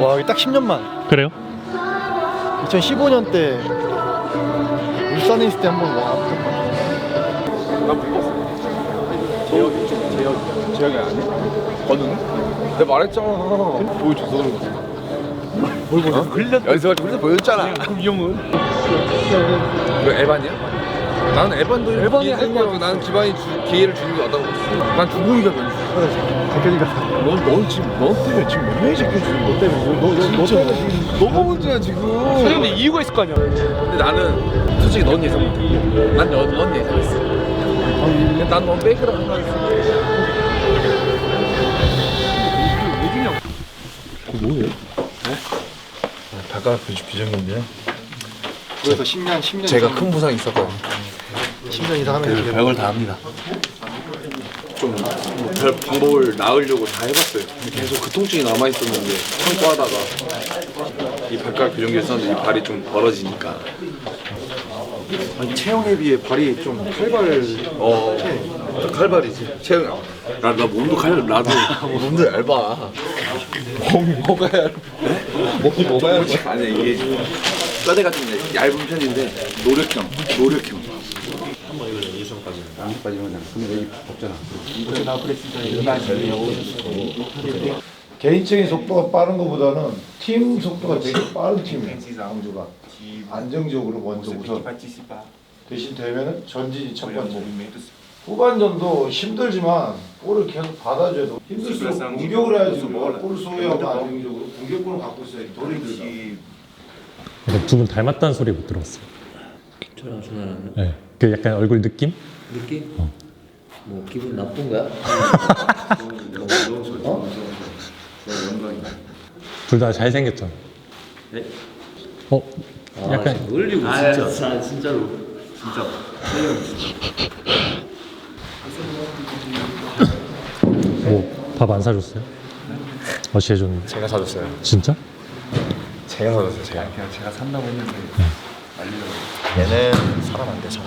와 이게 딱 10년만 그래요? 2015년 때 울산에 있을 때 한번 왔던 거 재혁이 재혁이 재혁이 아니? 건우는? 내가 말했잖아 보여줘서 그런 거지 뭘 보여? 흘렸 연습할 때 흘려 보였잖아 그럼 이 형은? 너 에반이야? 나는 에반도 에반이 할 거야 나는 기반이 주, 기회를 주는 게 낫다고 봤어. 난 주공이가 변수 대표님과. 넌, 넌 지금 너 때문에 지금 몇 명이 제껴주는 거 때문에. 너, 너, 너 때문에. 지금 너가 문제야 지금. 근데 이유가 있을 거 아니야. 근데 나는 솔직히 넌 예상 못해. 난넌 넌 예상했어. 난넌 페이크라고 생각했어. 발가락 비정인데. 그래서 10년 10년 제가 큰 부상이 있었거든요 10년 이상 하면 이렇게 별걸 다 합니다. 좀별 방법을 나으려고 다 해봤어요. 근데 계속 그 통증이 남아 있었는데 참고하다가 이 발가락 교정기를 썼는데 이 발이 좀 벌어지니까. 아니, 체형에 비해 발이 좀 칼발 어. 칼발이지. 체형 나, 나 몸도 칼 나도. 몸도 얇아. 몸이 뭐가 얇아? 몸이 뭐가 얇아? 아니 이게 뼈대가 좀 얇은 편인데 노력형 노력형 개인적인 속도가 빠른 것보다는 팀 속도가 되게 빠른 팀이에요. 광주가. 안정적으로 먼저 우선 대신 되면은 전진이 첫 번째. 후반전도 힘들지만 볼을 계속 받아줘도 힘들수록 공격을 해야지 볼 소유하고 안정적으로 공격권을 갖고 있어야지 덜 힘들다. 두분 닮았다는 소리 못 들었어요. 저랑 준하는 네. 그 약간 얼굴 느낌? 느낌? 뭐 기분 나쁜 거야? 어? 둘다 잘생겼죠? 네? 어? 아, 약간 지금 놀리고 진짜. 아, 진짜로. 뭐밥 안 사줬어요? 어찌 해줬는데? 제가 사줬어요 진짜? 제가 사줬어요 제가 얘는 사람 안 돼서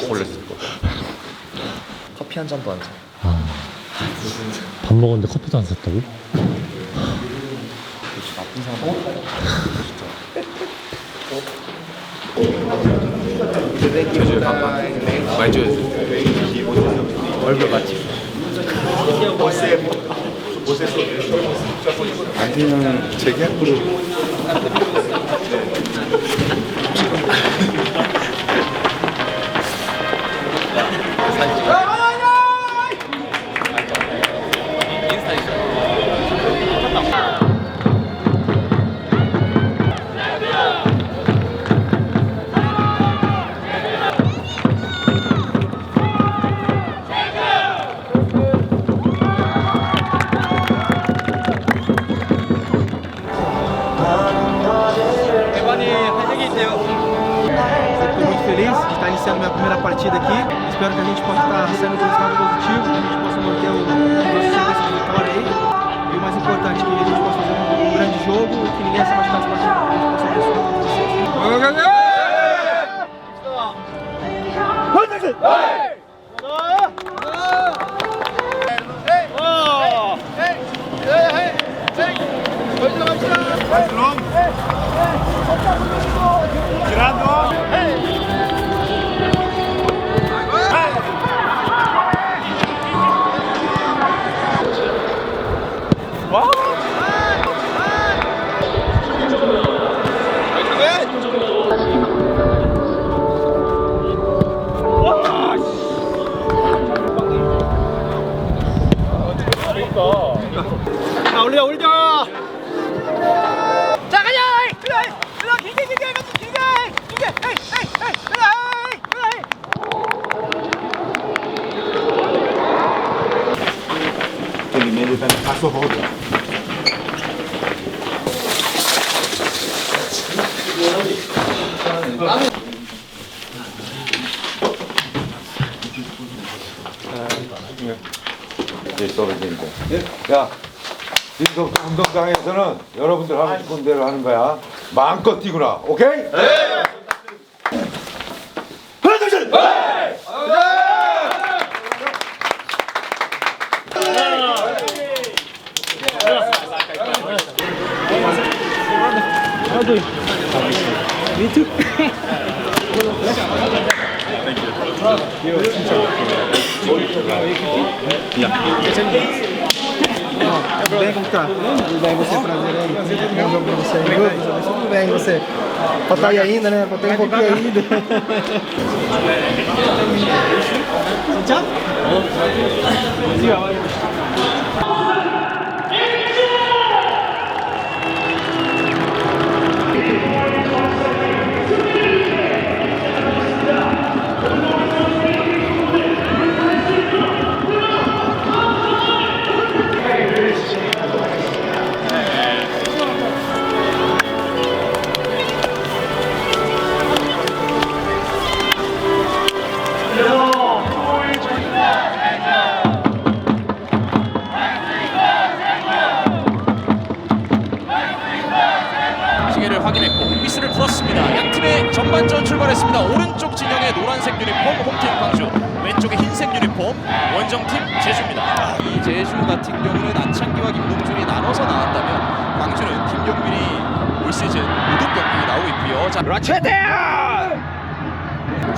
꼭 올렸을 거 커피 한 잔도 안 사. 밥 먹었는데 커피도 안 샀다고? 많이 줘야죠 얼굴 같이. 안티는 재계약 그룹 সাহায্য Espero que a gente possa estar sendo um resultado positivo, que a gente possa manter o nosso sequência de vitória aí. E o mais importante, que a gente possa fazer um grande jogo e que ninguém se machucar essa partida. Que a gente possa abençoar todos vocês. 자, 야, 이제부터 운동장에서는 여러분들 하고 싶은 대로 하는 거야. 마음껏 뛰구나. 오케이? 네. Bem, como tá? Tudo bem, você, prazer aí. Bom jogo pra você. Tudo Tudo bem, você? Falta aí ainda, né? Falta um pouquinho ainda. Tchau. 전반전 출발했습니다. 오른쪽 진영의 노란색 유니폼 홈팀 광주, 왼쪽의 흰색 유니폼 원정팀 제주입니다. 이 제주 같은 경우는 안창기와 김동준이 나눠서 나왔다면 광주는 김경민이 올 시즌 모든 경기에 나오고 있고요. 자,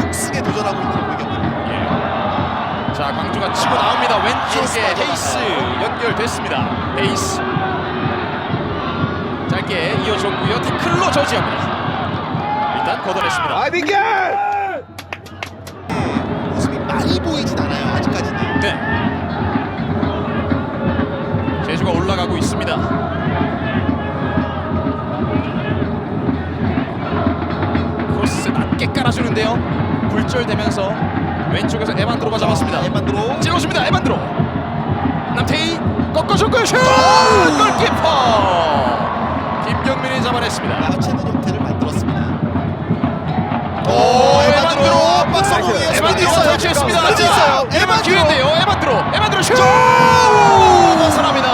훅스게 도전하고 있는 경기. 예. 자 광주가 치고 나옵니다. 왼쪽에 헤이스 연결됐습니다. 헤이스 짧게 이어줬고요. 태클로 저지합니다. 일단 걷어냈습니다. 모습이 많이 보이진 않아요 아직까지는. 네. 제주가 올라가고 있습니다. 크로스 낮게 깔아주는데요. 굴절되면서 왼쪽에서 에반드로가 잡았습니다. 에반드로. 찔러줍니다. 에반드로. 남태희 꺾어줬고요. 슛! 골키퍼 김경민이 잡아냈습니다. 야채는 형태를 터치했습니다. 스피드 있어요. 에반. 기회인데요. 에반드로. 에반드로 슛! 벗어납니다.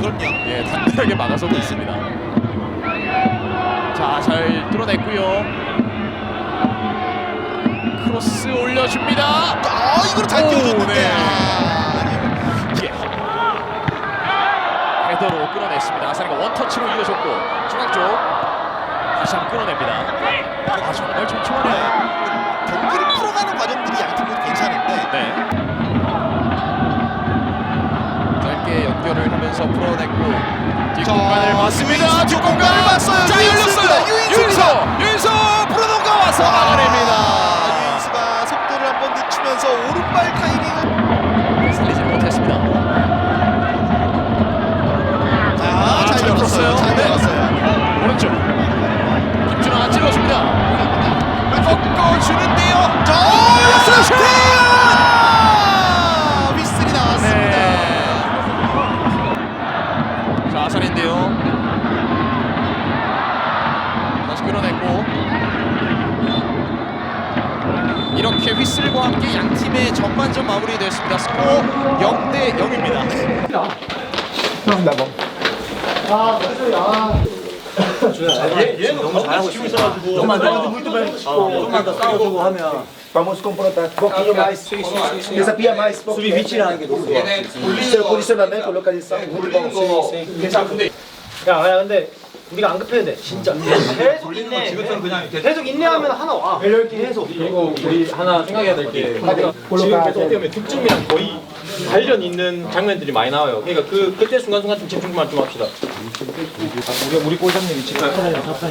그럼요. 예, 단단하게 막아서고 있습니다. 자, 잘 뚫어냈고요. 크로스 올려줍니다. 아 이걸 잘 오, 띄워줬는데. 네. 예. 헤더로 끌어냈습니다. 아사리가 원터치로 이어줬고 중앙 쪽 다시 한번 끌어냅니다. 아, 정말 촘촘하네요. 경기를 풀어가는 과정들이 양팀 모두 괜찮은데 네. 짧게 연결을 하면서 풀어냈고 뒷공간을 봤습니다. 뒷공간을 봤어요. 자. 열렸어요. 유인수입 이렇게 휘슬과 함께 양 팀의 전반전 마무리됐습니다. 스코어 0대 0입니다. Vamos confrontar um pouquinho mais. Desafia mais. Sub-20 posicionamento, localização, muito bom. 야, 야, 근데 우리가 안 급해야 돼, 진짜. 계속 인내. 계속 인내하면 하나 와. 계속. 그리고 우리 하나 생각해야 될 게 지금 계속 어떻게 보면 득점이랑 거의 관련 있는 장면들이 많이 나와요. 그러니까 그 그때 순간순간 좀 집중만 좀 합시다. 우리 우리 골 잡는 위치가 사판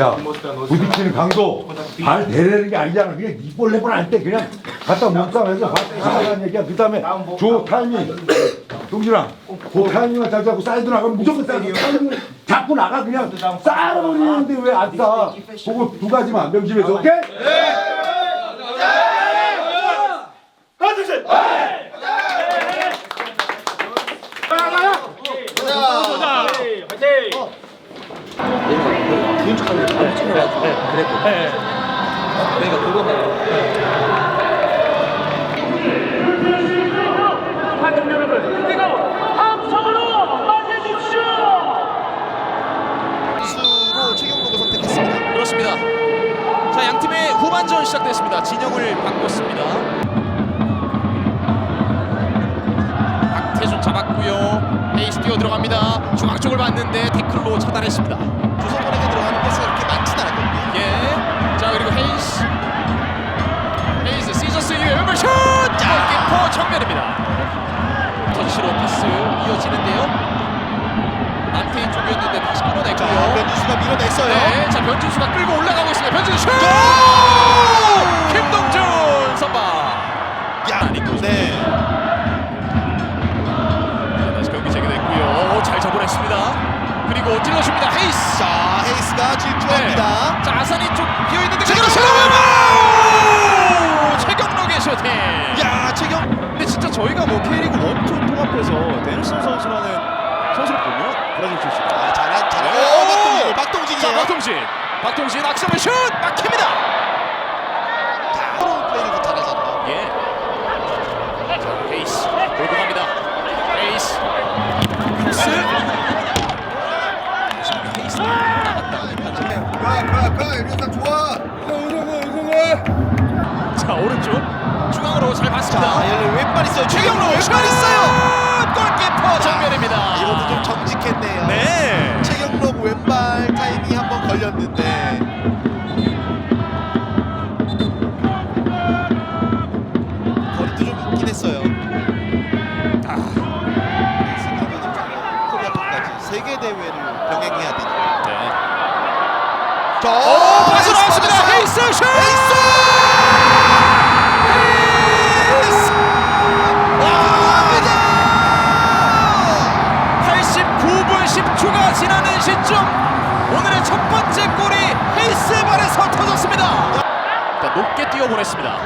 야, 부딪히는 강도 발 내리는 게 아니잖아. 그냥 이볼 레볼 할때 그냥 갖다 몸싸움해서 발 나가는 얘기야. 그 다음에 조 타이밍. 동준아, 그 타이밍만 잘 잡고 사이드 나가면 무조건 사이드 타이밍 잡고 나가 그냥 싸버리는데 왜 안 싸? 그거 두 가지만 명심해서 오케이? 자, 그랬거든. 네. 그러니까 그거만. 수로 최경록을 선택했습니다. 그렇습니다. 자, 양 팀의 후반전 진영을 바꿨습니다. 박태준 잡았고요. 헤이스 뛰어 들어갑니다. 중앙 쪽을 봤는데 태클로 차단했습니다. 조성원에게 들어가는 패스가 그렇게 많진 않았거든요. 예. 자, 그리고 헤이스. 헤이스 시저스 이후에 왼발슛! 골키퍼 정면입니다. 터치로 패스 이어지는데요. 남태인 쪽이었는데 다시 끊어냈고요. 자, 변준수가 밀어냈어요. 네, 자 변준수가 끌고 올라가고 있습니다. 변준수 박동진. 박동진 악성의 슛 막힙니다. 자, 프로 플레이도 잘하잖아요. 예. 자, 헤이스 몰고 갑니다. 헤이스. 크로스. 헤이스 자 오른쪽 중앙으로 잘 봤습니다. 자, 왼발 있어요. 최경록 슛! 왼발 있어요. 골키퍼 정면입니다. 이것도 좀 정직했네요. 네. 했어요. 아, 코리아컵까지 세계 대회를 병행해야 되니까. 네. 자, 오, 빠져나왔습니다. 맞았어요. 헤이스 슛! 헤이스! 헤이스! 와, 89분 10초가 지나는 시점 오늘의 첫 번째 골이 헤이스의 발에서 터졌습니다. 자, 높게 뛰어보냈습니다.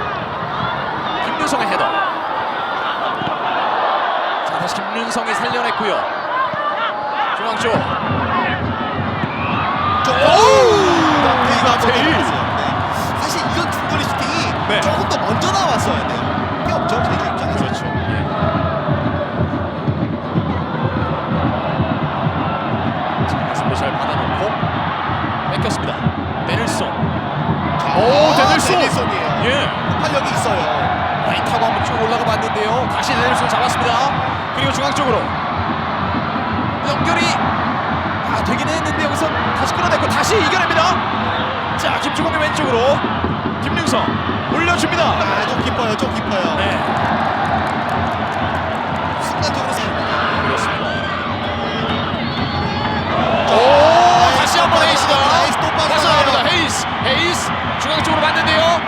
김윤성의 헤더. 자 다시 김윤성이 살려냈고요. 중앙 쪽. 오! 테일. 네. 사실 이런 중거리 슈팅이 네. 조금 더 먼저 나왔어야 돼요. 게 없죠, 제주 입장에서. 그렇죠. 예. 자 가슴도 잘 받아놓고 뺏겼습니다. 데닐son. 오 데닐son. 데닐슨이에요. 예. 폭발력이 있어요. 라인 타고 한번 쭉 올라가 봤는데요. 다시 데닐슨 잡았습니다. 그리고 중앙 쪽으로 연결이 아 되긴 했는데 여기서 다시 끌어냈고 다시 이겨냅니다. 자 김주공의 왼쪽으로 김윤성 올려줍니다. 아, 좀 깊어요, 좀 깊어요. 네 순간적으로 사- 그렇습니다. 오 다시 한번 헤이스가 헤이스 또. 다시 나갑니다. 헤이스 헤이스 중앙 쪽으로 봤는데요.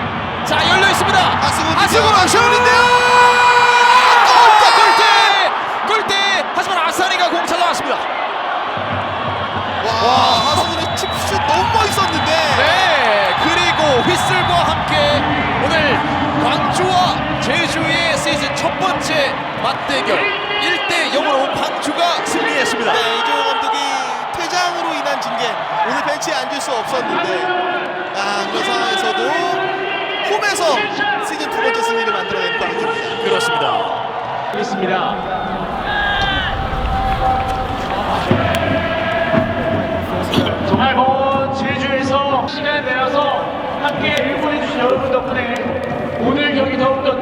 자 열려 있습니다. 하 번째 맞대결 1대 0으로 광주가 승리했습니다. 네, 이종호 감독이 퇴장으로 인한 징계 오늘 벤치에 앉을 수 없었는데 아 그런 상황에서도 홈에서 시즌 두 번째 승리를 만들어낸 광주입니다. 그렇습니다. 정말 먼 제주에서 시간을 내어서 함께 응원해주신 여러분 덕분에 오늘 경기 더욱더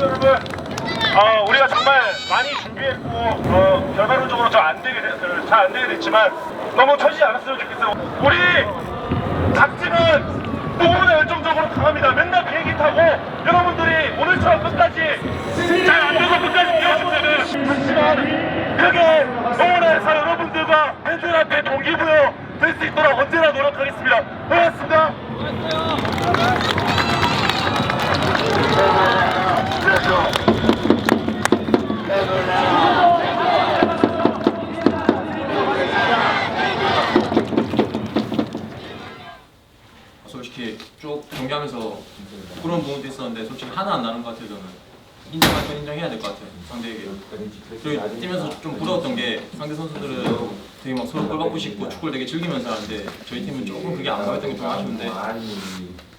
여러분, 어, 우리가 정말 많이 준비했고 어, 결과론적으로 잘안 안 되게 됐지만 너무 처지지 않았으면 좋겠어요. 우리 각지는 누구보다 열정적으로 강합니다. 맨날 비행기 타고 여러분들이 오늘처럼 끝까지 잘 안 되고 끝까지 때는 하지만 크게 응원해서 여러분들과 팬들한테 동기부여 될 수 있도록 언제나 노력하겠습니다. 고맙습니다. 얘기하면서 부끄러운 부분도 있었는데 솔직히 하나 안 나는 것 같아요 저는. 인정할 건 인정해야 될 것 같아요 상대에게. 그리고 뛰면서 좀 부러웠던 게 상대 선수들은 되게 막 서로 골 받고 싶고 축구를 되게 즐기면서 하는데 저희 팀은 조금 그게 안 보였던 게 좀 아쉬운데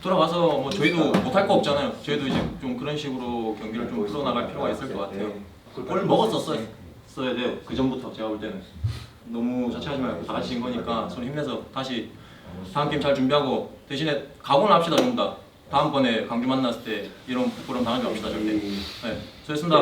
돌아와서 뭐 저희도 못할 거 없잖아요. 저희도 이제 좀 그런 식으로 경기를 좀 풀어나갈 필요가 있을 것 같아요. 골 먹었었어야 돼요. 그 전부터 제가 볼 때는. 너무 자책하지 말고 다 같이 진 거니까 서로 힘내서 다시 다음 게임 잘 준비하고 대신에 각오는 합시다 좀 더. 다음번에 강주 만났을 때 이런 부끄러움 당하지 맙시다 절대. 네, 수고했습니다.